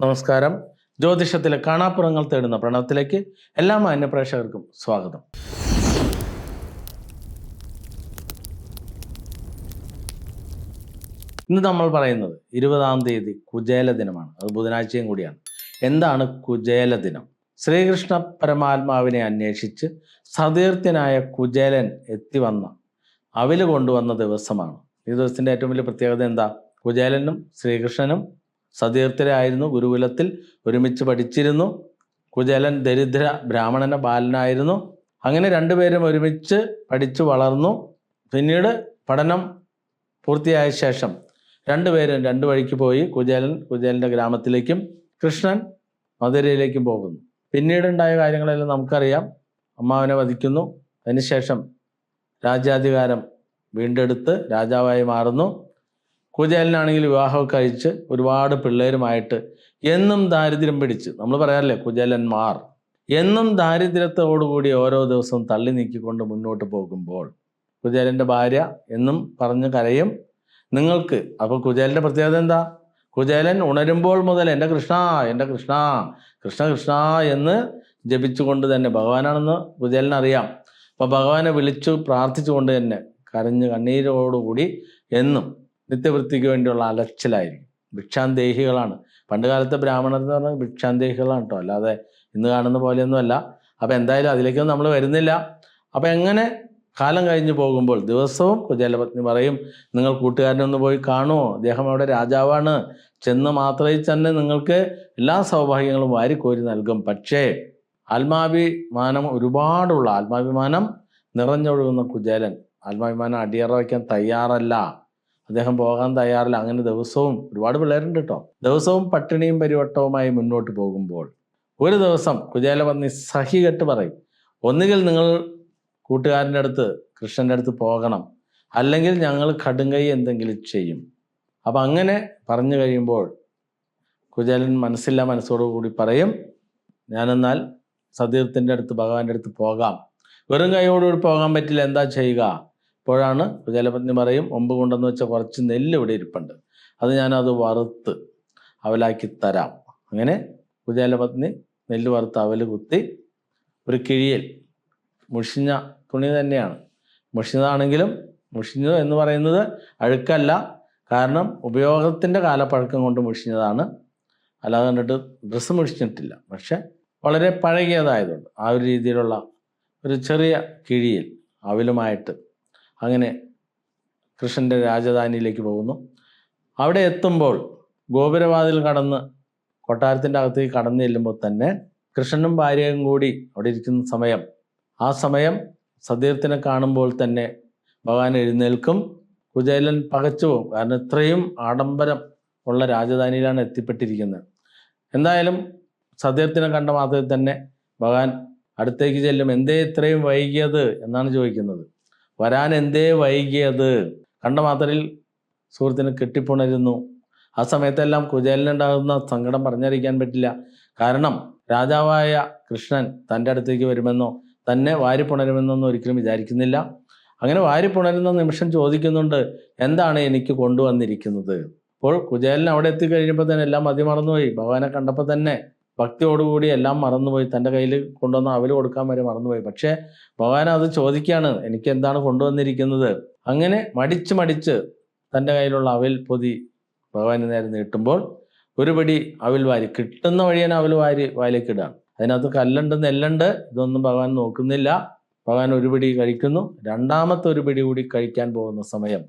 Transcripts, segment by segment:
നമസ്കാരം. ജ്യോതിഷത്തിലെ കാണാപ്പുറങ്ങൾ തേടുന്ന പ്രണവത്തിലേക്ക് എല്ലാ മാന്യ പ്രേക്ഷകർക്കും സ്വാഗതം. ഇന്ന് നമ്മൾ പറയുന്നത് ഇരുപതാം തീയതി കുചേല ദിനമാണ്. അത് ബുധനാഴ്ചയും കൂടിയാണ്. എന്താണ് കുചേല ദിനം? ശ്രീകൃഷ്ണ പരമാത്മാവിനെ അന്വേഷിച്ച് സതീർത്ഥ്യനായ കുചേലൻ എത്തി വന്ന അവിൽ കൊണ്ടുവന്ന ദിവസമാണ്. ഈ ദിവസത്തിന്റെ ഏറ്റവും വലിയ പ്രത്യേകത എന്താ? കുചേലനും ശ്രീകൃഷ്ണനും സതീർത്ഥരായിരുന്നു ഗുരുകുലത്തിൽ ഒരുമിച്ച് പഠിച്ചിരുന്നു. കുചേലൻ ദരിദ്ര ബ്രാഹ്മണന ബാലനായിരുന്നു. അങ്ങനെ രണ്ടുപേരും ഒരുമിച്ച് പഠിച്ചു വളർന്നു. പിന്നീട് പഠനം പൂർത്തിയായ ശേഷം രണ്ടുപേരും രണ്ടു വഴിക്ക് പോയി കുചേലൻ കുചേലന്റെ ഗ്രാമത്തിലേക്കും കൃഷ്ണൻ മധുരയിലേക്കും പോകുന്നു. പിന്നീടുണ്ടായ കാര്യങ്ങളെല്ലാം നമുക്കറിയാം. അമ്മാവനെ വധിക്കുന്നു. അതിനുശേഷം രാജ്യാധികാരം വീണ്ടെടുത്ത് രാജാവായി മാറുന്നു. കുചേലനാണെങ്കിൽ വിവാഹമൊക്കെ കഴിച്ച് ഒരുപാട് പിള്ളേരുമായിട്ട് എന്നും ദാരിദ്ര്യം പിടിച്ച് നമ്മൾ പറയാറില്ലേ കുചേലന്മാർ എന്നും ദാരിദ്ര്യത്തോടുകൂടി ഓരോ ദിവസവും തള്ളി നീക്കിക്കൊണ്ട് മുന്നോട്ട് പോകുമ്പോൾ കുചേലന്റെ ഭാര്യ എന്നും പറഞ്ഞ് കരയും. നിങ്ങൾക്ക് അപ്പോൾ കുചേലന്റെ പ്രത്യേകത എന്താ? കുചേലൻ ഉണരുമ്പോൾ മുതൽ എന്റെ കൃഷ്ണ എന്റെ കൃഷ്ണ കൃഷ്ണ കൃഷ്ണ എന്ന് ജപിച്ചുകൊണ്ട് തന്നെ ഭഗവാനാണെന്ന് കുജേലൻ അറിയാം അപ്പോൾ ഭഗവാനെ വിളിച്ചു പ്രാർത്ഥിച്ചുകൊണ്ട് തന്നെ കരഞ്ഞ് കണ്ണീരോടുകൂടി എന്നും നിത്യവൃത്തിക്ക് വേണ്ടിയുള്ള അലച്ചിലായിരിക്കും. ഭിക്ഷാന്തേഹികളാണ്. പണ്ട് കാലത്തെ ബ്രാഹ്മണർ എന്ന് പറഞ്ഞാൽ ഭിക്ഷാന്തേഹികളാണ് കേട്ടോ. അല്ലാതെ ഇന്ന് കാണുന്ന പോലെയൊന്നുമല്ല. അപ്പം എന്തായാലും അതിലേക്കൊന്നും നമ്മൾ വരുന്നില്ല. അപ്പം എങ്ങനെ? കാലം കഴിഞ്ഞു പോകുമ്പോൾ ദിവസവും കുചേലപത്നി പറയും നിങ്ങൾ കൂട്ടുകാരനൊന്ന് പോയി കാണുമോ അദ്ദേഹം അവിടെ രാജാവാണ്. ചെന്ന് മാത്രമേ തന്നെ നിങ്ങൾക്ക് എല്ലാ സൗഭാഗ്യങ്ങളും വാരിക്കോരി നൽകും. പക്ഷേ ആത്മാഭിമാനം ഒരുപാടുള്ള ആത്മാഭിമാനം നിറഞ്ഞൊഴുകുന്ന കുചേലൻ ആത്മാഭിമാനം അടിയറ വയ്ക്കാൻ തയ്യാറല്ല. അദ്ദേഹം പോകാൻ തയ്യാറില്ല. അങ്ങനെ ദിവസവും ഒരുപാട് പിള്ളേരുണ്ട് കേട്ടോ ദിവസവും പട്ടിണിയും പരിവട്ടവുമായി മുന്നോട്ട് പോകുമ്പോൾ ഒരു ദിവസം കുചേലപത്നി സഹികെട്ട് പറയും ഒന്നുകിൽ നിങ്ങൾ കൂട്ടുകാരന്റെ അടുത്ത് കൃഷ്ണന്റെ അടുത്ത് പോകണം. അല്ലെങ്കിൽ ഞങ്ങൾ കടുങ്കൈ എന്തെങ്കിലും ചെയ്യും. അപ്പം അങ്ങനെ പറഞ്ഞു കഴിയുമ്പോൾ കുചേലൻ മനസ്സില്ല മനസ്സോടുകൂടി പറയും ഞാനെന്നാൽ സതീർത്ഥന്റെ അടുത്ത് ഭഗവാന്റെ അടുത്ത് പോകാം. വെറും കൈയോടുകൂടി പോകാൻ പറ്റില്ല. എന്താ ചെയ്യുക? അപ്പോഴാണ് ജലപത്നി പറയും ഒമ്പ് കൊണ്ടെന്ന് വെച്ച കുറച്ച് നെല്ല് ഇവിടെ ഇരിപ്പുണ്ട്. അത് ഞാനത് വറുത്ത് അവലാക്കി തരാം. അങ്ങനെ കുജാലപത്നി നെല്ല് വറുത്ത് അവൽ കുത്തി ഒരു കിഴിയിൽ മുഷിഞ്ഞ തുണി തന്നെയാണ്. മുഷിഞ്ഞതാണെങ്കിലും മുഷിഞ്ഞത് എന്ന് പറയുന്നത് അഴുക്കല്ല. കാരണം ഉപയോഗത്തിന്റെ കാലപ്പഴക്കം കൊണ്ട് മുഷിഞ്ഞതാണ്. അല്ലാതെ കണ്ടിട്ട് ഡ്രസ്സ് മുഷിഞ്ഞിട്ടില്ല. പക്ഷെ വളരെ പഴകിയതായതുകൊണ്ട് ആ ഒരു രീതിയിലുള്ള ഒരു ചെറിയ കിഴിയിൽ അവിലുമായിട്ട് അങ്ങനെ കൃഷ്ണന്റെ രാജധാനിയിലേക്ക് പോകുന്നു. അവിടെ എത്തുമ്പോൾ ഗോപുരവാതിൽ കടന്ന് കൊട്ടാരത്തിന്റെ അകത്തേക്ക് കടന്നു ചെല്ലുമ്പോൾ തന്നെ കൃഷ്ണനും ഭാര്യയും കൂടി അവിടെ ഇരിക്കുന്ന സമയം. ആ സമയം സതീർത്ഥനെ കാണുമ്പോൾ തന്നെ ഭഗവാൻ എഴുന്നേൽക്കും. കുചേലൻ പകച്ചു പോകും. കാരണം ഇത്രയും ആഡംബരം ഉള്ള രാജധാനിയിലാണ് എത്തിപ്പെട്ടിരിക്കുന്നത്. എന്തായാലും സതീർത്ഥനെ കണ്ട മാത്രത്തിൽ തന്നെ ഭഗവാൻ അടുത്തേക്ക് ചെല്ലും. എന്തേ ഇത്രയും വൈകിയത് എന്നാണ് ചോദിക്കുന്നത്. വരാൻ എന്തേ വൈകിയത്? കണ്ട മാത്രയിൽ സുഹൃത്തിന് കെട്ടിപ്പുണരുന്നു. ആ സമയത്തെല്ലാം കുചേലനുണ്ടാകുന്ന സങ്കടം പറഞ്ഞറിയിക്കാൻ പറ്റില്ല. കാരണം രാജാവായ കൃഷ്ണൻ തന്റെ അടുത്തേക്ക് വരുമെന്നോ തന്നെ വാരിപ്പുണരുമെന്നൊന്നും ഒരിക്കലും വിചാരിക്കുന്നില്ല. അങ്ങനെ വാരിപ്പുണരുന്ന നിമിഷം ചോദിക്കുന്നുണ്ട് എന്താണ് എനിക്ക് കൊണ്ടുവന്നിരിക്കുന്നത്? അപ്പോൾ കുചേലൻ അവിടെ എത്തിക്കഴിഞ്ഞപ്പോൾ തന്നെ എല്ലാം മതി മറന്നുപോയി ഭഗവാനെ കണ്ടപ്പോൾ തന്നെ ഭക്തിയോടുകൂടി എല്ലാം മറന്നുപോയി. തന്റെ കയ്യിൽ കൊണ്ടുവന്ന അവൽ കൊടുക്കാൻ വരെ മറന്നുപോയി. പക്ഷേ ഭഗവാൻ അത് ചോദിക്കുകയാണ് എനിക്ക് എന്താണ് കൊണ്ടുവന്നിരിക്കുന്നത്? അങ്ങനെ മടിച്ച് മടിച്ച് തന്റെ കയ്യിലുള്ള അവൽ പൊതി ഭഗവാന് നേരെ നീട്ടുമ്പോൾ ഒരു പിടി അവൽ വാരി കിട്ടുന്ന വഴിയാണ് അവൽ വാരി വായിലേക്ക് ഇടുകയാണ് അതിനകത്ത് കല്ലുണ്ട് നെല്ലുണ്ട് ഇതൊന്നും ഭഗവാൻ നോക്കുന്നില്ല. ഭഗവാൻ ഒരു പിടി കഴിക്കുന്നു. രണ്ടാമത്തെ ഒരു പിടി കൂടി കഴിക്കാൻ പോകുന്ന സമയം.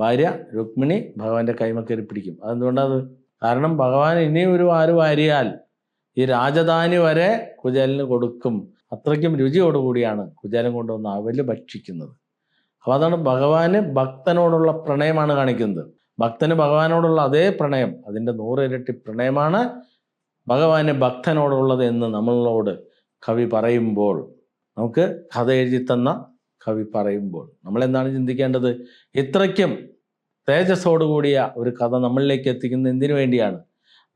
ഭാര്യ രുക്മിണി ഭഗവാന്റെ കൈമ പിടിക്കും. അതെന്തുകൊണ്ടത് കാരണം ഭഗവാൻ ഇനിയും ഒരു വാര് വാരിയാൽ ഈ രാജധാനി വരെ കുചേലിന് കൊടുക്കും. അത്രയ്ക്കും രുചിയോടുകൂടിയാണ് കുചേലൻ കൊണ്ടുവന്ന് അവൽ ഭക്ഷിക്കുന്നത് അപ്പോൾ അതാണ് ഭഗവാന് ഭക്തനോടുള്ള പ്രണയമാണ് കാണിക്കുന്നത്. ഭക്തന് ഭഗവാനോടുള്ള അതേ പ്രണയം അതിന്റെ നൂറിരട്ടി പ്രണയമാണ് ഭഗവാന് ഭക്തനോടുള്ളത് എന്ന് നമ്മളോട് കവി പറയുമ്പോൾ നമുക്ക് കഥ എഴുതി തന്ന കവി പറയുമ്പോൾ നമ്മൾ എന്താണ് ചിന്തിക്കേണ്ടത്? ഇത്രയ്ക്കും തേജസ്സോടുകൂടിയ ഒരു കഥ നമ്മളിലേക്ക് എത്തിക്കുന്നത് എന്തിനു വേണ്ടിയാണ്?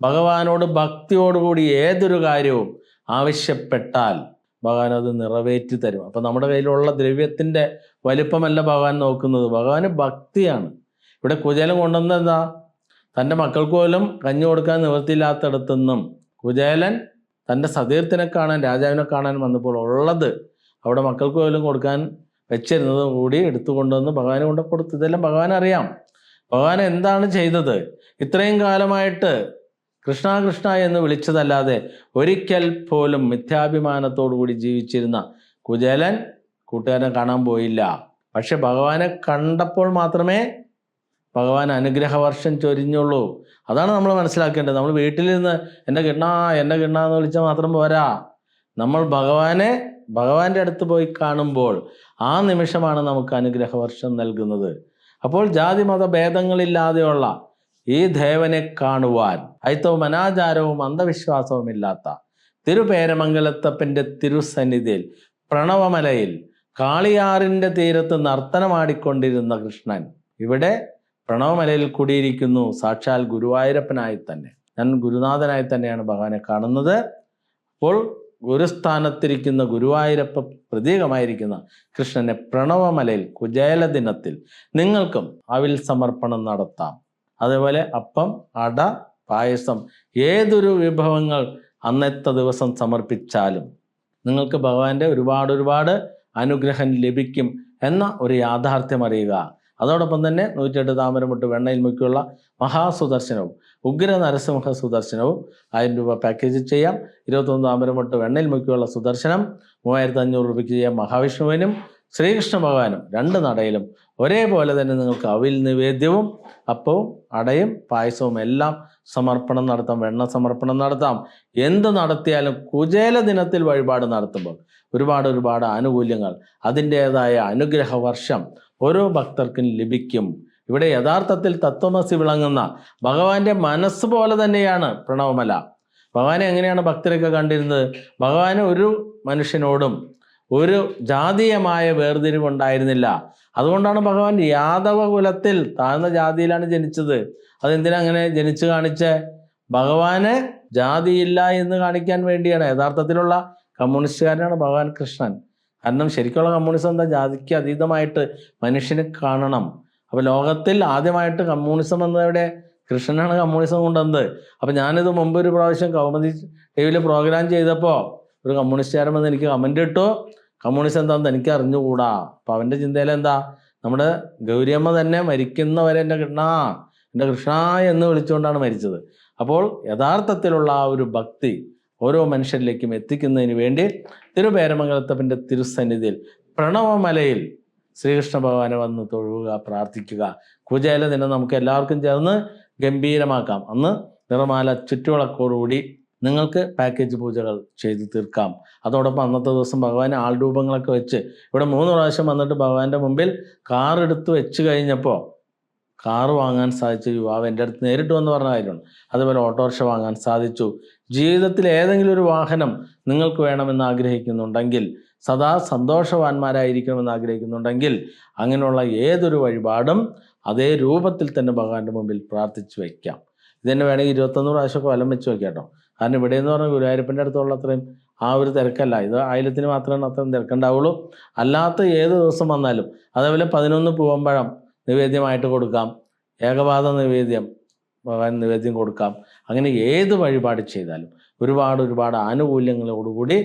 ഭഗവാനോട് ഭക്തിയോടുകൂടി ഏതൊരു കാര്യവും ആവശ്യപ്പെട്ടാൽ ഭഗവാൻ അത് നിറവേറ്റി തരും. അപ്പം നമ്മുടെ കയ്യിലുള്ള ദ്രവ്യത്തിന്റെ വലിപ്പമല്ല ഭഗവാൻ നോക്കുന്നത്. ഭഗവാന് ഭക്തിയാണ്. ഇവിടെ കുചേലം കൊണ്ടുവന്ന എന്താ? തന്റെ മക്കൾക്ക് പോലും കഞ്ഞു കൊടുക്കാൻ നിവൃത്തിയില്ലാത്തടത്തുനിന്നും കുചേലൻ തന്റെ സതീർത്ഥനെ കാണാൻ രാജാവിനെ കാണാൻ വന്നപ്പോൾ ഉള്ളത് അവിടെ മക്കൾക്ക് പോലും കൊടുക്കാൻ വെച്ചിരുന്നത് കൂടി എടുത്തു കൊണ്ടുവന്ന് ഭഗവാന് കൊണ്ട് കൊടുത്തു ഇതെല്ലാം ഭഗവാൻ അറിയാം ഭഗവാൻ എന്താണ് ചെയ്തത്? ഇത്രയും കാലമായിട്ട് കൃഷ്ണ കൃഷ്ണ എന്ന് വിളിച്ചതല്ലാതെ ഒരിക്കൽ പോലും മിഥ്യാഭിമാനത്തോടു കൂടി ജീവിച്ചിരുന്ന കുചേലൻ കൂട്ടുകാരനെ കാണാൻ പോയില്ല. പക്ഷെ ഭഗവാനെ കണ്ടപ്പോൾ മാത്രമേ ഭഗവാൻ അനുഗ്രഹവർഷം ചൊരിഞ്ഞുള്ളൂ. അതാണ് നമ്മൾ മനസ്സിലാക്കേണ്ടത്. നമ്മൾ വീട്ടിലിരുന്ന് എന്റെ കിണ്ണ എന്റെ കിണ്ണ എന്ന് വിളിച്ചാൽ മാത്രം പോരാ. നമ്മൾ ഭഗവാനെ ഭഗവാന്റെ അടുത്ത് പോയി കാണുമ്പോൾ ആ നിമിഷമാണ് നമുക്ക് അനുഗ്രഹവർഷം നൽകുന്നത്. അപ്പോൾ ജാതി മത ഭേദങ്ങളില്ലാതെയുള്ള ഈ ദേവനെ കാണുവാൻ. അയിത്തവും അനാചാരവും അന്ധവിശ്വാസവും ഇല്ലാത്ത തിരുപേരമംഗലത്തപ്പന്റെ തിരുസന്നിധിയിൽ പ്രണവമലയിൽ കാളിയാറിന്റെ തീരത്ത് നർത്തനമാടിക്കൊണ്ടിരുന്ന കൃഷ്ണൻ ഇവിടെ പ്രണവമലയിൽ കൂടിയിരിക്കുന്നു. സാക്ഷാൽ ഗുരുവായൂരപ്പനായി തന്നെ. ഞാൻ ഗുരുനാഥനായി തന്നെയാണ് ഭഗവാനെ കാണുന്നത്. അപ്പോൾ ഗുരുസ്ഥാനത്തിരിക്കുന്ന ഗുരുവായൂരപ്പ പ്രതീകമായിരിക്കുന്ന കൃഷ്ണനെ പ്രണവമലയിൽ കുചേല ദിനത്തിൽ നിങ്ങൾക്കും അവിൽ സമർപ്പണം നടത്താം. അതേപോലെ അപ്പം അട പായസം ഏതൊരു വിഭവങ്ങൾ അന്നത്തെ ദിവസം സമർപ്പിച്ചാലും നിങ്ങൾക്ക് ഭഗവാന്റെ ഒരുപാട് ഒരുപാട് അനുഗ്രഹം ലഭിക്കും എന്ന ഒരു യാഥാർത്ഥ്യം അറിയുക. അതോടൊപ്പം തന്നെ നൂറ്റെട്ട് താമരമുട്ട് വെണ്ണയിൽ മുക്കിയുള്ള മഹാസുദർശനവും ഉഗ്ര നരസിംഹ സുദർശനവും ആയിരം രൂപ പാക്കേജ് ചെയ്യാം. ഇരുപത്തൊന്ന് താമരമുട്ട് വെണ്ണയിൽ മുക്കിയുള്ള സുദർശനം മൂവായിരത്തി അഞ്ഞൂറ് രൂപയ്ക്ക് ചെയ്യാം മഹാവിഷ്ണുവിനും ശ്രീകൃഷ്ണ ഭഗവാനും രണ്ട് നടയിലും ഒരേപോലെ തന്നെ നിങ്ങൾക്ക് അവിൽ നിവേദ്യവും അപ്പവും അടയും പായസവും എല്ലാം സമർപ്പണം നടത്താം വെണ്ണ സമർപ്പണം നടത്താം. എന്ത് നടത്തിയാലും കുചേല ദിനത്തിൽ വഴിപാട് നടത്തുമ്പോൾ ഒരുപാട് ഒരുപാട് ആനുകൂല്യങ്ങൾ അതിന്റേതായ അനുഗ്രഹ വർഷം ഓരോ ഭക്തർക്കും ലഭിക്കും. ഇവിടെ യഥാർത്ഥത്തിൽ തത്വമസി വിളങ്ങുന്ന ഭഗവാന്റെ മനസ്സ് പോലെ തന്നെയാണ് പ്രണവമല. ഭഗവാനെ എങ്ങനെയാണ് ഭക്തരൊക്കെ കണ്ടിരുന്നത്? ഭഗവാൻ ഒരു മനുഷ്യനോടും ഒരു ജാതീയമായ വേർതിരിവുണ്ടായിരുന്നില്ല. അതുകൊണ്ടാണ് ഭഗവാൻ യാദവ കുലത്തിൽ താഴ്ന്ന ജാതിയിലാണ് ജനിച്ചത്. അതെന്തിനാ അങ്ങനെ ജനിച്ചു കാണിച്ച? ഭഗവാന് ജാതിയില്ല എന്ന് കാണിക്കാൻ വേണ്ടിയാണ്. യഥാർത്ഥത്തിലുള്ള കമ്മ്യൂണിസ്റ്റുകാരനാണ് ഭഗവാൻ കൃഷ്ണൻ. കാരണം ശരിക്കുള്ള കമ്മ്യൂണിസം എന്താ? ജാതിക്ക് അതീതമായിട്ട് മനുഷ്യനെ കാണണം. അപ്പൊ ലോകത്തിൽ ആദ്യമായിട്ട് കമ്മ്യൂണിസം എന്നവിടെ കൃഷ്ണനാണ് കമ്മ്യൂണിസം കൊണ്ടുവന്നത്. അപ്പൊ ഞാനിത് മുമ്പ് ഒരു പ്രാവശ്യം കൗമുദി ടി വിയിൽ പ്രോഗ്രാം ചെയ്തപ്പോൾ ഒരു കമ്മ്യൂണിസ്റ്റുകാരൻ വന്ന് എനിക്ക് കമന്റ് ഇട്ടോ. കമ്മ്യൂണിസ്റ്റ് എന്താണെന്ന് എനിക്ക് അറിഞ്ഞുകൂടാ. അപ്പം അവന്റെ ചിന്തയിൽ എന്താ? നമ്മുടെ ഗൗരിയമ്മ തന്നെ മരിക്കുന്നവരെ എന്റെ കൃഷ്ണ എന്റെ കൃഷ്ണ എന്ന് വിളിച്ചുകൊണ്ടാണ് മരിച്ചത്. അപ്പോൾ യഥാർത്ഥത്തിലുള്ള ആ ഒരു ഭക്തി ഓരോ മനുഷ്യരിലേക്കും എത്തിക്കുന്നതിന് വേണ്ടി തിരുപേരമംഗലത്തപ്പന്റെ തിരുസന്നിധിയിൽ പ്രണവമലയിൽ ശ്രീകൃഷ്ണ ഭഗവാനെ വന്ന് തൊഴുക പ്രാർത്ഥിക്കുക. കുചേല ദിനം നമുക്ക് എല്ലാവർക്കും ചേർന്ന് ഗംഭീരമാക്കാം. അന്ന് നിറമാല ചുറ്റുവിളക്കോടുകൂടി നിങ്ങൾക്ക് പാക്കേജ് പൂജകൾ ചെയ്തു തീർക്കാം. അതോടൊപ്പം അന്നത്തെ ദിവസം ഭഗവാന് ആൾരൂപങ്ങളൊക്കെ വെച്ച് ഇവിടെ മൂന്ന് പ്രാവശ്യം വന്നിട്ട് ഭഗവാന്റെ മുമ്പിൽ കാർ എടുത്ത് വെച്ച് കഴിഞ്ഞപ്പോൾ കാർ വാങ്ങാൻ സാധിച്ച യുവാവ് എന്റെ അടുത്ത് നേരിട്ട് വന്ന് പറഞ്ഞ കാര്യമാണ്. അതുപോലെ ഓട്ടോറിക്ഷ വാങ്ങാൻ സാധിച്ചു. ജീവിതത്തിൽ ഏതെങ്കിലും ഒരു വാഹനം നിങ്ങൾക്ക് വേണമെന്ന് ആഗ്രഹിക്കുന്നുണ്ടെങ്കിൽ സദാ സന്തോഷവാന്മാരായിരിക്കണമെന്ന് ആഗ്രഹിക്കുന്നുണ്ടെങ്കിൽ അങ്ങനെയുള്ള ഏതൊരു വഴിപാടും അതേ രൂപത്തിൽ തന്നെ ഭഗവാന്റെ മുമ്പിൽ പ്രാർത്ഥിച്ചു വയ്ക്കാം ഇതന്നെ വേണമെങ്കിൽ ഇരുപത്തൊന്ന് പ്രാവശ്യമൊക്കെ വലം വെച്ച് വയ്ക്കാം കേട്ടോ. കാരണം ഇവിടെ എന്ന് പറഞ്ഞാൽ ഗുരുവായൂരപ്പന്റെ അടുത്തുള്ള അത്രയും ആ ഒരു തിരക്കല്ല. ഇത് ആയിരത്തിന് മാത്രമേ അത്രയും തിരക്കുണ്ടാവുള്ളൂ. അല്ലാത്ത ഏത് ദിവസം വന്നാലും അതേപോലെ പതിനൊന്ന് പൂവമ്പഴം നിവേദ്യമായിട്ട് കൊടുക്കാം. ഏകപാത നിവേദ്യം ഭഗവാൻ നിവേദ്യം കൊടുക്കാം. അങ്ങനെ ഏത് വഴിപാട് ചെയ്താലും ഒരുപാട് ഒരുപാട് ആനുകൂല്യങ്ങളോടുകൂടി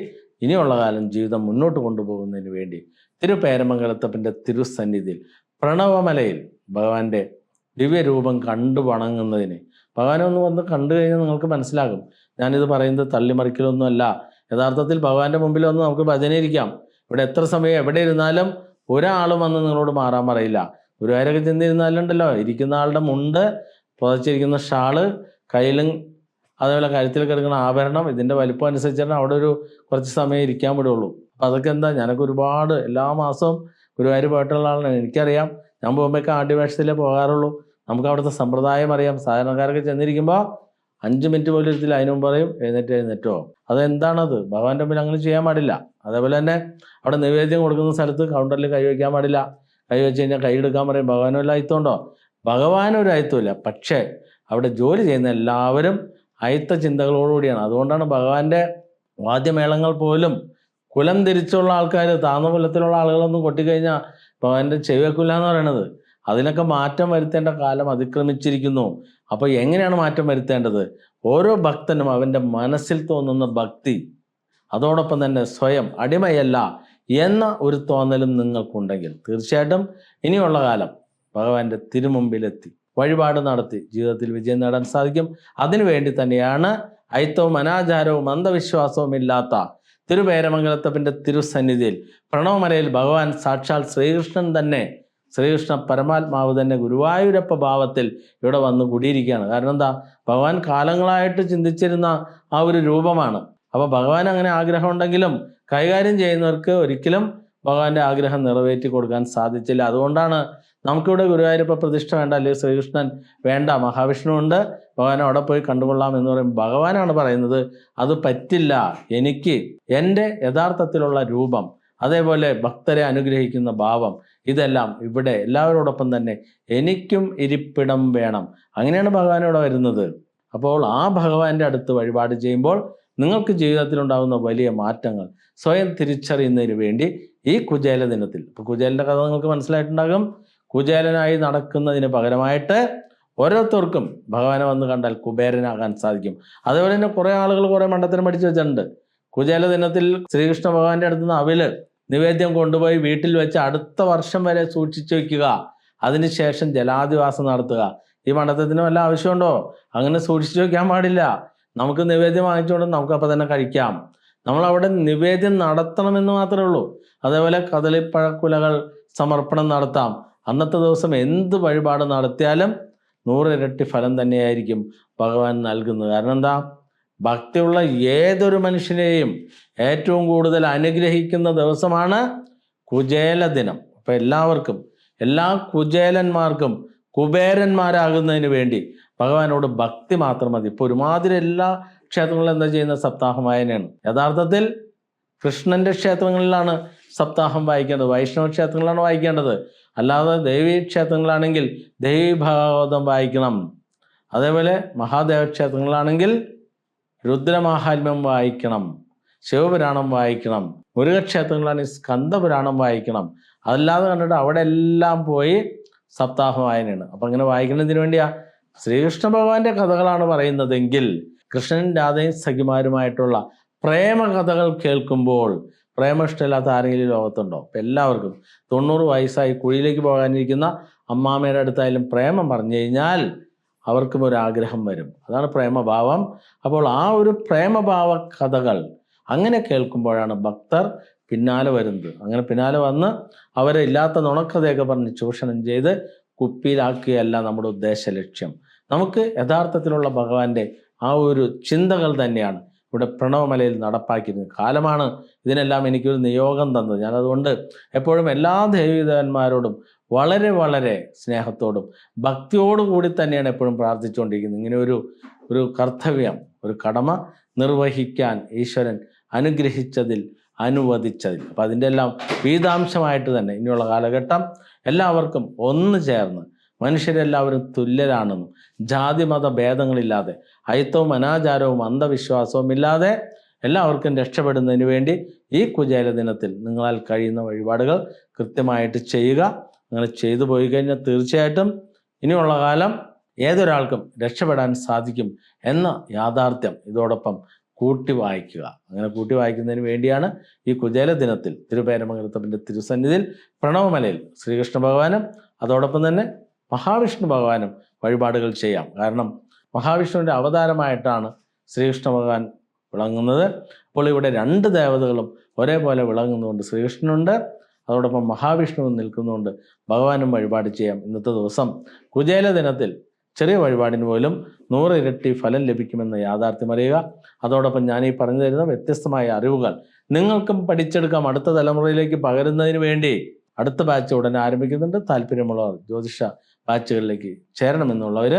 ഇനിയുള്ള കാലം ജീവിതം മുന്നോട്ട് കൊണ്ടുപോകുന്നതിന് വേണ്ടി തിരുപേരമംഗലത്തപ്പന്റെ തിരുസന്നിധിയിൽ പ്രണവമലയിൽ ഭഗവാന്റെ ദിവ്യരൂപം കണ്ടു വണങ്ങുന്നതിന് ഭഗവാനെ ഒന്ന് വന്ന് കണ്ടു കഴിഞ്ഞാൽ നിങ്ങൾക്ക് മനസ്സിലാകും. ഞാനിത് പറയുന്നത് തള്ളിമറിക്കലൊന്നുമല്ല. യഥാർത്ഥത്തിൽ ഭഗവാന്റെ മുമ്പിൽ വന്ന് നമുക്ക് ഭജനയിരിക്കാം ഇവിടെ എത്ര സമയം എവിടെ ഇരുന്നാലും ഒരാളും വന്ന് നിങ്ങളോട് മാറാൻ പറയില്ല. ഗുരുവായൂരൊക്കെ ചെന്നിരുന്നാലുണ്ടല്ലോ. ഇരിക്കുന്ന ആളുടെ മുണ്ട് പുതച്ചിരിക്കുന്ന ഷാൾ കയ്യിലും അതേപോലെ കഴുത്തിൽ കിടക്കുന്ന ആഭരണം ഇതിന്റെ വലിപ്പം അനുസരിച്ചാണ് അവിടെ ഒരു കുറച്ച് സമയം ഇരിക്കാൻ വിടുള്ളൂ. അപ്പം അതൊക്കെ എന്താ? ഞാനൊക്കെ ഒരുപാട് എല്ലാ മാസവും ഗുരുവായൂർ പോയിട്ടുള്ള ആളാണ്. എനിക്കറിയാം. ഞാൻ പോകുമ്പോഴൊക്കെ ആദ്യവേഷത്തിലേ പോകാറുള്ളൂ. നമുക്ക് അവിടുത്തെ സമ്പ്രദായം അറിയാം. സാധാരണക്കാരൊക്കെ ചെന്നിരിക്കുമ്പോൾ അഞ്ച് മിനിറ്റ് പോലും ഇരുത്തില്ല. അതിന് മുമ്പ് പറയും എഴുന്നേറ്റ് എഴുന്നേറ്റോ? അതെന്താണത്? ഭഗവാന്റെ മുമ്പിൽ അങ്ങനെ ചെയ്യാൻ പാടില്ല. അതേപോലെ തന്നെ അവിടെ നിവേദ്യം കൊടുക്കുന്ന സ്ഥലത്ത് കൗണ്ടറിൽ കൈവയ്ക്കാൻ പാടില്ല. കൈ വെച്ച് കഴിഞ്ഞാൽ കൈ എടുക്കാൻ പറയും ഭഗവാനും ഒരു അയിത്തമുണ്ടോ? ഭഗവാനും ഒരു അയിത്തമില്ല. പക്ഷേ അവിടെ ജോലി ചെയ്യുന്ന എല്ലാവരും അയിത്ത ചിന്തകളോടുകൂടിയാണ് അതുകൊണ്ടാണ് ഭഗവാന്റെ വാദ്യമേളങ്ങൾ പോലും കുലം തിരിച്ചുള്ള ആൾക്കാർ താന്ന കുലത്തിലുള്ള ആളുകളൊന്നും കൊട്ടിക്കഴിഞ്ഞാൽ ഭഗവാന്റെ ചെവി വെക്കില്ല എന്ന് പറയണത്. അതിനൊക്കെ മാറ്റം വരുത്തേണ്ട കാലം അതിക്രമിച്ചിരിക്കുന്നു. അപ്പോൾ എങ്ങനെയാണ് മാറ്റം വരുത്തേണ്ടത്? ഓരോ ഭക്തനും അവന്റെ മനസ്സിൽ തോന്നുന്ന ഭക്തി അതോടൊപ്പം തന്നെ സ്വയം അടിമയല്ല എന്ന ഒരു തോന്നലും നിങ്ങൾക്കുണ്ടെങ്കിൽ തീർച്ചയായിട്ടും ഇനിയുള്ള കാലം ഭഗവാന്റെ തിരുമുമ്പിലെത്തി. വഴിപാട് നടത്തി ജീവിതത്തിൽ വിജയം നേടാൻ സാധിക്കും. അതിനുവേണ്ടി തന്നെയാണ് അയിത്തവും അനാചാരവും അന്ധവിശ്വാസവും ഇല്ലാത്ത തിരുപേരമംഗലത്തപ്പന്റെ തിരുസന്നിധിയിൽ പ്രണവമലയിൽ ഭഗവാൻ സാക്ഷാൽ ശ്രീകൃഷ്ണൻ തന്നെ ശ്രീകൃഷ്ണ പരമാത്മാവ് തന്നെ ഗുരുവായൂരപ്പ ഭാവത്തിൽ ഇവിടെ വന്ന് കൂടിയിരിക്കുകയാണ്. കാരണം എന്താ? ഭഗവാൻ കാലങ്ങളായിട്ട് ചിന്തിച്ചിരുന്ന ആ ഒരു രൂപമാണ്. അപ്പോൾ ഭഗവാൻ അങ്ങനെ ആഗ്രഹം ഉണ്ടെങ്കിലും കൈകാര്യം ചെയ്യുന്നവർക്ക് ഒരിക്കലും ഭഗവാന്റെ ആഗ്രഹം നിറവേറ്റി കൊടുക്കാൻ സാധിച്ചില്ല. അതുകൊണ്ടാണ് നമുക്കിവിടെ ഗുരുവായൂരപ്പ പ്രതിഷ്ഠ വേണ്ട അല്ലെങ്കിൽ ശ്രീകൃഷ്ണൻ വേണ്ട മഹാവിഷ്ണു ഉണ്ട് ഭഗവാൻ അവിടെ പോയി കണ്ടുകൊള്ളാം എന്ന് പറയും ഭഗവാനാണ് പറയുന്നത് അത് പറ്റില്ല. എനിക്ക് എന്റെ യഥാർത്ഥത്തിലുള്ള രൂപം അതേപോലെ ഭക്തരെ അനുഗ്രഹിക്കുന്ന ഭാവം ഇതെല്ലാം ഇവിടെ എല്ലാവരോടൊപ്പം തന്നെ എനിക്കും ഇരിപ്പിടം വേണം. അങ്ങനെയാണ് ഭഗവാൻ ഇവിടെ വരുന്നത്. അപ്പോൾ ആ ഭഗവാന്റെ അടുത്ത് വഴിപാട് ചെയ്യുമ്പോൾ നിങ്ങൾക്ക് ജീവിതത്തിൽ ഉണ്ടാകുന്ന വലിയ മാറ്റങ്ങൾ സ്വയം തിരിച്ചറിയുന്നതിന് വേണ്ടി ഈ കുചേല ദിനത്തിൽ. ഇപ്പൊ കുചേലന്റെ കഥ നിങ്ങൾക്ക് മനസ്സിലായിട്ടുണ്ടാകും. കുചേലനായി നടക്കുന്നതിന് പകരമായിട്ട് ഓരോരുത്തർക്കും ഭഗവാനെ വന്ന് കണ്ടാൽ കുബേരനാകാൻ സാധിക്കും. അതേപോലെ തന്നെ കുറെ ആളുകൾ കുറെ മണ്ടത്തരം പഠിച്ചു വെച്ചിട്ടുണ്ട്. കുചേല ദിനത്തിൽ ശ്രീകൃഷ്ണ ഭഗവാന്റെ അടുത്ത് നിന്ന് അവിൽ നിവേദ്യം കൊണ്ടുപോയി വീട്ടിൽ വെച്ച് അടുത്ത വർഷം വരെ സൂക്ഷിച്ചു വെക്കുക. അതിനുശേഷം ജലാധിവാസം നടത്തുക. ഈ മണ്ടത്തത്തിന് വല്ല ആവശ്യമുണ്ടോ? അങ്ങനെ സൂക്ഷിച്ചു വെക്കാൻ പാടില്ല. നമുക്ക് നിവേദ്യം വാങ്ങിച്ചുകൊണ്ട് നമുക്ക് അപ്പം തന്നെ കഴിക്കാം. നമ്മൾ അവിടെ നിവേദ്യം നടത്തണമെന്ന് മാത്രമേ ഉള്ളൂ. അതേപോലെ കദളിപ്പഴക്കുലകൾ സമർപ്പണം നടത്താം. അന്നത്തെ ദിവസം എന്ത് വഴിപാട് നടത്തിയാലും നൂറിരട്ടി ഫലം തന്നെയായിരിക്കും ഭഗവാൻ നൽകുന്നത്. കാരണം എന്താ? ഭക്തിയുള്ള ഏതൊരു മനുഷ്യനെയും ഏറ്റവും കൂടുതൽ അനുഗ്രഹിക്കുന്ന ദിവസമാണ് കുചേല ദിനം. അപ്പം എല്ലാവർക്കും എല്ലാ കുചേലന്മാർക്കും കുബേരന്മാരാകുന്നതിന് വേണ്ടി ഭഗവാനോട് ഭക്തി മാത്രം മതി. ഇപ്പോൾ ഒരുമാതിരി എല്ലാ ക്ഷേത്രങ്ങളും എന്താ ചെയ്യുന്ന സപ്താഹം വായനയാണ്. യഥാർത്ഥത്തിൽ കൃഷ്ണന്റെ ക്ഷേത്രങ്ങളിലാണ് സപ്താഹം വായിക്കേണ്ടത് വൈഷ്ണവ ക്ഷേത്രങ്ങളാണ് വായിക്കേണ്ടത്. അല്ലാതെ ദേവീ ക്ഷേത്രങ്ങളാണെങ്കിൽ ദേവീ ഭാഗവതം വായിക്കണം. അതേപോലെ മഹാദേവ ക്ഷേത്രങ്ങളാണെങ്കിൽ രുദ്രമാഹാത്മ്യം വായിക്കണം ശിവപുരാണം വായിക്കണം മുരുകക്ഷേത്രങ്ങളാണെങ്കിൽ സ്കന്ദപുരാണം വായിക്കണം. അതല്ലാതെ കണ്ടിട്ട് അവിടെ എല്ലാം പോയി സപ്താഹ വായനയാണ് അപ്പം അങ്ങനെ വായിക്കുന്നതിന് വേണ്ടിയാ? ശ്രീകൃഷ്ണ ഭഗവാന്റെ കഥകളാണ് പറയുന്നതെങ്കിൽ കൃഷ്ണൻ രാധയും സഖിമാരുമായിട്ടുള്ള പ്രേമ കഥകൾ കേൾക്കുമ്പോൾ പ്രേമ ഇഷ്ടമില്ലാത്ത ആരെങ്കിലും ലോകത്തുണ്ടോ? അപ്പം എല്ലാവർക്കും തൊണ്ണൂറ് വയസ്സായി കുഴിയിലേക്ക് പോകാനിരിക്കുന്ന അമ്മാമ്മയുടെ അടുത്തായാലും പ്രേമം പറഞ്ഞു കഴിഞ്ഞാൽ അവർക്കും ഒരു ആഗ്രഹം വരും. അതാണ് പ്രേമഭാവം. അപ്പോൾ ആ ഒരു പ്രേമഭാവ കഥകൾ അങ്ങനെ കേൾക്കുമ്പോഴാണ് ഭക്തർ പിന്നാലെ വരുന്നത്. അങ്ങനെ പിന്നാലെ വന്ന് അവരെ ഇല്ലാത്ത നുണക്കഥയൊക്കെ പറഞ്ഞ് ചൂഷണം ചെയ്ത് കുപ്പിയിലാക്കുകയല്ല നമ്മുടെ ഉദ്ദേശ ലക്ഷ്യം. നമുക്ക് യഥാർത്ഥത്തിലുള്ള ഭഗവാന്റെ ആ ഒരു ചിന്തകൾ തന്നെയാണ് ഇവിടെ പ്രണവമലയിൽ നടപ്പാക്കിയിരുന്നത്. കാലമാണ് ഇതിനെല്ലാം എനിക്കൊരു നിയോഗം തന്നത്. ഞാനതുകൊണ്ട് എപ്പോഴും എല്ലാ ദേവീദേവന്മാരോടും വളരെ വളരെ സ്നേഹത്തോടും ഭക്തിയോടു കൂടി തന്നെയാണ് എപ്പോഴും പ്രാർത്ഥിച്ചുകൊണ്ടിരിക്കുന്നത്. ഇങ്ങനെ ഒരു ഒരു കർത്തവ്യം ഒരു കടമ നിർവഹിക്കാൻ ഈശ്വരൻ അനുഗ്രഹിച്ചതിൽ അനുവദിച്ചതിൽ. അപ്പം അതിന്റെ എല്ലാം വീതാംശമായിട്ട് തന്നെ ഇനിയുള്ള കാലഘട്ടം എല്ലാവർക്കും ഒന്ന് ചേർന്ന് മനുഷ്യരെല്ലാവരും തുല്യരാണെന്നും ജാതി മത ഭേദങ്ങളില്ലാതെ അയിത്തവും അനാചാരവും അന്ധവിശ്വാസവും ഇല്ലാതെ എല്ലാവർക്കും രക്ഷപ്പെടുന്നതിന് വേണ്ടി ഈ കുചേല ദിനത്തിൽ നിങ്ങളാൽ കഴിയുന്ന വഴിപാടുകൾ കൃത്യമായിട്ട് ചെയ്യുക. അങ്ങനെ ചെയ്തു പോയി കഴിഞ്ഞാൽ തീർച്ചയായിട്ടും ഇനിയുള്ള കാലം ഏതൊരാൾക്കും രക്ഷപ്പെടാൻ സാധിക്കും എന്ന യാഥാർത്ഥ്യം. ഇതോടൊപ്പം കൂട്ടി വായിക്കുക. അങ്ങനെ കൂട്ടി വായിക്കുന്നതിന് വേണ്ടിയാണ് ഈ കുചേല ദിനത്തിൽ തിരുപേരമംഗലത്തപ്പന്റെ തിരുസന്നിധിയിൽ പ്രണവമലയിൽ ശ്രീകൃഷ്ണ ഭഗവാനും അതോടൊപ്പം തന്നെ മഹാവിഷ്ണു ഭഗവാനും വഴിപാടുകൾ ചെയ്യാം. കാരണം മഹാവിഷ്ണുവിന്റെ അവതാരമായിട്ടാണ് ശ്രീകൃഷ്ണ ഭഗവാൻ വിളങ്ങുന്നത്. അപ്പോൾ ഇവിടെ രണ്ട് ദേവതകളും ഒരേപോലെ വിളങ്ങുന്നതുകൊണ്ട് ശ്രീകൃഷ്ണനുണ്ട്. അതോടൊപ്പം മഹാവിഷ്ണുവും നിൽക്കുന്നതുകൊണ്ട് ഭഗവാനും വഴിപാട് ചെയ്യാം ഇന്നത്തെ ദിവസം. കുചേല ദിനത്തിൽ ചെറിയ വഴിപാടിന് പോലും നൂറ് ഇരട്ടി ഫലം ലഭിക്കുമെന്ന് യാഥാർത്ഥ്യം അറിയുക. അതോടൊപ്പം ഞാൻ ഈ പറഞ്ഞു തരുന്ന വ്യത്യസ്തമായ അറിവുകൾ നിങ്ങൾക്കും പഠിച്ചെടുക്കാം അടുത്ത തലമുറയിലേക്ക് പകരുന്നതിന് വേണ്ടി. അടുത്ത ബാച്ച് ഉടനെ ആരംഭിക്കുന്നുണ്ട്. താല്പര്യമുള്ളവർ ജ്യോതിഷ ബാച്ചുകളിലേക്ക് ചേരണമെന്നുള്ളവർ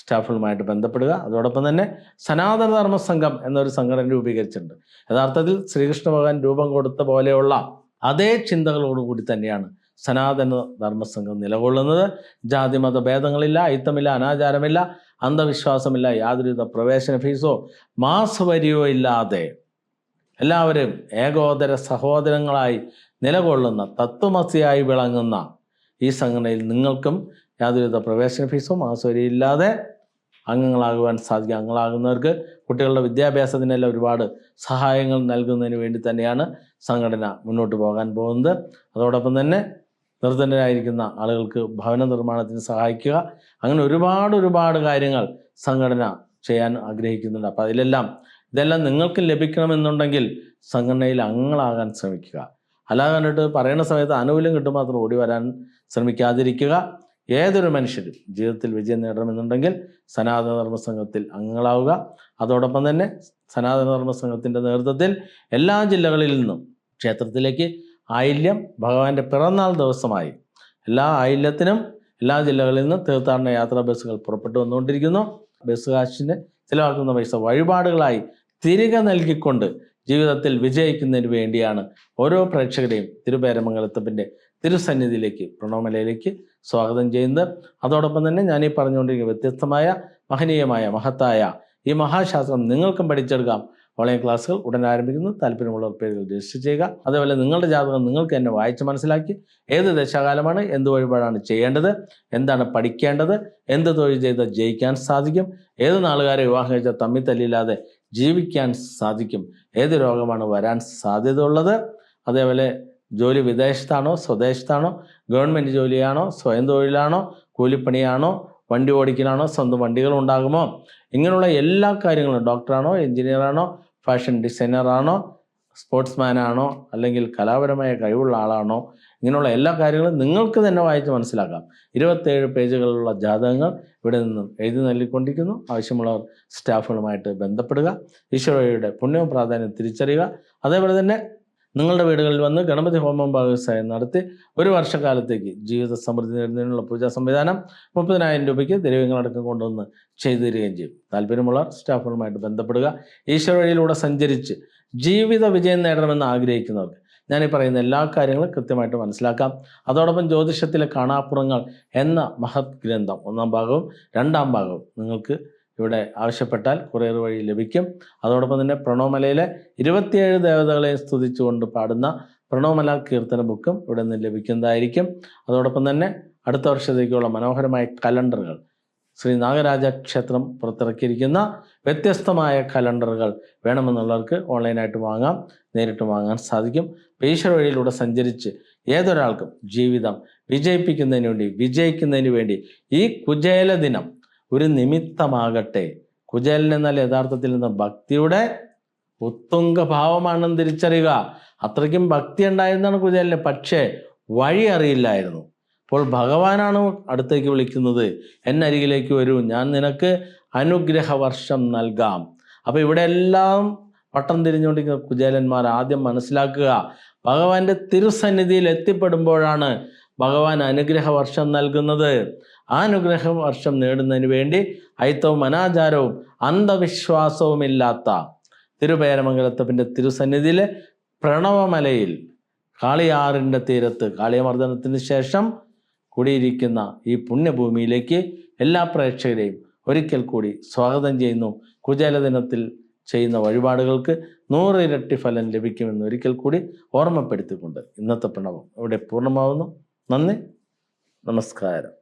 സ്റ്റാഫുകളുമായിട്ട് ബന്ധപ്പെടുക. അതോടൊപ്പം തന്നെ സനാതനധർമ്മ സംഘം എന്നൊരു സംഘടന രൂപീകരിച്ചിട്ടുണ്ട്. യഥാർത്ഥത്തിൽ ശ്രീകൃഷ്ണ ഭഗവാൻ രൂപം കൊടുത്ത പോലെയുള്ള അതേ ചിന്തകളോടുകൂടി തന്നെയാണ് സനാതന ധർമ്മസംഘം നിലകൊള്ളുന്നത്. ജാതിമത ഭേദങ്ങളില്ല അയിത്തമില്ല അനാചാരമില്ല അന്ധവിശ്വാസമില്ല യാതൊരുവിധ പ്രവേശന ഫീസോ മാസവരിയോ ഇല്ലാതെ എല്ലാവരും ഏകോദര സഹോദരങ്ങളായി നിലകൊള്ളുന്ന തത്വമസിയായി വിളങ്ങുന്ന ഈ സംഘടനയിൽ നിങ്ങൾക്കും യാതൊരുവിധ പ്രവേശന ഫീസോ മാസവരിയില്ലാതെ അംഗങ്ങളാകുവാൻ സാധിക്കും. അംഗങ്ങളാകുന്നവർക്ക് കുട്ടികളുടെ വിദ്യാഭ്യാസത്തിനെല്ലാം ഒരുപാട് സഹായങ്ങൾ നൽകുന്നതിന് വേണ്ടി തന്നെയാണ് സംഘടന മുന്നോട്ട് പോകാൻ പോകുന്നത്. അതോടൊപ്പം തന്നെ നിർധനരായിരിക്കുന്ന ആളുകൾക്ക് ഭവന നിർമ്മാണത്തിന് സഹായിക്കുക. അങ്ങനെ ഒരുപാട് ഒരുപാട് കാര്യങ്ങൾ സംഘടന ചെയ്യാൻ ആഗ്രഹിക്കുന്നുണ്ട്. അപ്പോൾ അതിലെല്ലാം ഇതെല്ലാം നിങ്ങൾക്ക് ലഭിക്കണമെന്നുണ്ടെങ്കിൽ സംഘടനയിൽ അംഗങ്ങളാകാൻ ശ്രമിക്കുക. അല്ലാതെ കണ്ടിട്ട് പറയുന്ന സമയത്ത് ആനുകൂല്യം കിട്ടും മാത്രം ഓടി വരാൻ ശ്രമിക്കാതിരിക്കുക. ഏതൊരു മനുഷ്യരും ജീവിതത്തിൽ വിജയം നേടണമെന്നുണ്ടെങ്കിൽ സനാതന ധർമ്മ സംഘത്തിൽ അംഗങ്ങളാവുക. അതോടൊപ്പം തന്നെ സനാതന ധർമ്മ സംഘത്തിന്റെ നേതൃത്വത്തിൽ എല്ലാ ജില്ലകളിൽ നിന്നും ക്ഷേത്രത്തിലേക്ക് ആയില്യം ഭഗവാന്റെ പിറന്നാൾ ദിവസമായി. എല്ലാ ആയില്യത്തിനും എല്ലാ ജില്ലകളിൽ നിന്നും തീർത്ഥാടന യാത്രാ ബസ്സുകൾ പുറപ്പെട്ടു വന്നുകൊണ്ടിരിക്കുന്നു. ബസ് കാശിന് ചിലവാക്കുന്ന പൈസ വഴിപാടുകളായി തിരികെ നൽകിക്കൊണ്ട് ജീവിതത്തിൽ വിജയിക്കുന്നതിന് വേണ്ടിയാണ് ഓരോ പ്രേക്ഷകരെയും തിരുപേരമംഗലത്തപ്പന്റെ തിരുസന്നിധിയിലേക്ക് പ്രണവമലയിലേക്ക് സ്വാഗതം ചെയ്യുന്നത്. അതോടൊപ്പം തന്നെ ഞാൻ ഈ പറഞ്ഞുകൊണ്ടിരിക്കുന്ന വ്യത്യസ്തമായ മഹനീയമായ മഹത്തായ ഈ മഹാശാസ്ത്രം നിങ്ങൾക്കും പഠിച്ചെടുക്കാം. ഓൺലൈൻ ക്ലാസ്സുകൾ ഉടൻ ആരംഭിക്കുന്നു. താല്പര്യമുള്ളവർ പേരിൽ രജിസ്റ്റർ ചെയ്യുക. അതേപോലെ നിങ്ങളുടെ ജാതകം നിങ്ങൾക്ക് എന്നെ വായിച്ച് മനസ്സിലാക്കി. ഏത് ദശാകാലമാണ്? എന്ത് വഴിപാടാണ് ചെയ്യേണ്ടത്? എന്താണ് പഠിക്കേണ്ടത്? എന്ത് തൊഴിൽ ചെയ്താൽ ജയിക്കാൻ സാധിക്കും? ഏത് നാളുകാരെ വിവാഹം കഴിച്ചാൽ തമ്മിൽ തല്ലില്ലാതെ ജീവിക്കാൻ സാധിക്കും? ഏത് രോഗമാണ് വരാൻ സാധ്യത ഉള്ളത് അതേപോലെ ജോലി വിദേശത്താണോ? സ്വദേശത്താണോ? ഗവൺമെന്റ് ജോലിയാണോ? സ്വയം തൊഴിലാണോ? കൂലിപ്പണിയാണോ? വണ്ടി ഓടിക്കലാണോ? സ്വന്തം വണ്ടികൾ ഉണ്ടാകുമോ? ഇങ്ങനെയുള്ള എല്ലാ കാര്യങ്ങളും ഡോക്ടറാണോ എഞ്ചിനീയറാണോ ഫാഷൻ ഡിസൈനറാണോ സ്പോർട്സ്മാനാണോ അല്ലെങ്കിൽ കലാപരമായ കഴിവുള്ള ആളാണോ ഇങ്ങനെയുള്ള എല്ലാ കാര്യങ്ങളും നിങ്ങൾക്ക് തന്നെ വായിച്ച് മനസ്സിലാക്കാം. ഇരുപത്തേഴ് പേജുകളുള്ള ജാതകങ്ങൾ ഇവിടെ നിന്നും എഴുതി നൽകിക്കൊണ്ടിരിക്കുന്നു. ആവശ്യമുള്ളവർ സ്റ്റാഫുകളുമായിട്ട് ബന്ധപ്പെടുക. ഈശ്വരയുടെ പുണ്യവും പ്രാധാന്യം തിരിച്ചറിയുക. അതേപോലെ തന്നെ നിങ്ങളുടെ വീടുകളിൽ വന്ന് ഗണപതി ഹോമം ഭാഗവസായം നടത്തി ഒരു വർഷക്കാലത്തേക്ക് ജീവിത സമൃദ്ധി നേടുന്നതിനുള്ള പൂജാ സംവിധാനം മുപ്പതിനായിരം രൂപയ്ക്ക് ദൈവങ്ങളടക്കം കൊണ്ടുവന്ന് ചെയ്തു തരികയും ചെയ്യും. താല്പര്യമുള്ളവർ സ്റ്റാഫുകളുമായിട്ട് ബന്ധപ്പെടുക. ഈശ്വര വഴിയിലൂടെ സഞ്ചരിച്ച് ജീവിത വിജയം നേടണമെന്ന് ആഗ്രഹിക്കുന്നവർക്ക് ഞാൻ ഈ പറയുന്ന എല്ലാ കാര്യങ്ങളും കൃത്യമായിട്ട് മനസ്സിലാക്കാം. അതോടൊപ്പം ജ്യോതിഷത്തിലെ കാണാപ്പുറങ്ങൾ എന്ന മഹത് ഗ്രന്ഥം ഒന്നാം ഭാഗവും രണ്ടാം ഭാഗവും നിങ്ങൾക്ക് ഇവിടെ ആവശ്യപ്പെട്ടാൽ കൊറിയർ വഴി ലഭിക്കും. അതോടൊപ്പം തന്നെ പ്രണോമലയിലെ ഇരുപത്തിയേഴ് ദേവതകളെ സ്തുതിച്ചുകൊണ്ട് പാടുന്ന പ്രണോമല കീർത്തന ബുക്കും ഇവിടെ നിന്ന് ലഭിക്കുന്നതായിരിക്കും. അതോടൊപ്പം തന്നെ അടുത്ത വർഷത്തേക്കുള്ള മനോഹരമായ കലണ്ടറുകൾ. ശ്രീ നാഗരാജ ക്ഷേത്രം പുറത്തിറക്കിയിരിക്കുന്ന വ്യത്യസ്തമായ കലണ്ടറുകൾ വേണമെന്നുള്ളവർക്ക് ഓൺലൈനായിട്ട് വാങ്ങാം നേരിട്ട് വാങ്ങാൻ സാധിക്കും. ഈശ്വര വഴിയിലൂടെ സഞ്ചരിച്ച് ഏതൊരാൾക്കും ജീവിതം വിജയിപ്പിക്കുന്നതിന് വേണ്ടി വിജയിക്കുന്നതിന് വേണ്ടി ഈ കുചേല ദിനം ഒരു നിമിത്തമാകട്ടെ. കുചേലൻ എന്നാൽ യഥാർത്ഥത്തിൽ നിന്ന് ഭക്തിയുടെ ഉത്തുംഗ ഭാവമാണെന്ന് തിരിച്ചറിയുക. അത്രയ്ക്കും ഭക്തി ഉണ്ടായിരുന്നാണ് കുചേലന് പക്ഷേ വഴി അറിയില്ലായിരുന്നു. അപ്പോൾ ഭഗവാനാണ് അടുത്തേക്ക് വിളിക്കുന്നത്. എന്നെ എന്നരികിലേക്ക് വരൂ. ഞാൻ നിനക്ക് അനുഗ്രഹ വർഷം നൽകാം. അപ്പോൾ ഇവിടെ എല്ലാം പട്ടം തിരിഞ്ഞുകൊണ്ടിരിക്കുന്ന കുചേലന്മാർ ആദ്യം മനസ്സിലാക്കുക. ഭഗവാന്റെ തിരുസന്നിധിയിൽ എത്തിപ്പെടുമ്പോഴാണ് ഭഗവാൻ അനുഗ്രഹ വർഷം നൽകുന്നത്. ആ അനുഗ്രഹ വർഷം നേടുന്നതിന് വേണ്ടി അയിത്തവും അനാചാരവും അന്ധവിശ്വാസവുമില്ലാത്ത തിരുപേരമംഗലത്തപ്പന്റെ തിരുസന്നിധിയിലെ പ്രണവമലയിൽ കാളിയാറിന്റെ തീരത്ത് കാളിയമർദ്ദനത്തിന് ശേഷം കൂടിയിരിക്കുന്ന ഈ പുണ്യഭൂമിയിലേക്ക് എല്ലാ പ്രേക്ഷകരെയും ഒരിക്കൽ കൂടി സ്വാഗതം ചെയ്യുന്നു. കുചേല ദിനത്തിൽ ചെയ്യുന്ന വഴിപാടുകൾക്ക് നൂറ് ഇരട്ടി ഫലം ലഭിക്കുമെന്ന് ഒരിക്കൽ കൂടി ഓർമ്മപ്പെടുത്തിക്കൊണ്ട് ഇന്നത്തെ പ്രണവം ഇവിടെ പൂർണമാവുന്നു. നന്ദി. നമസ്കാരം.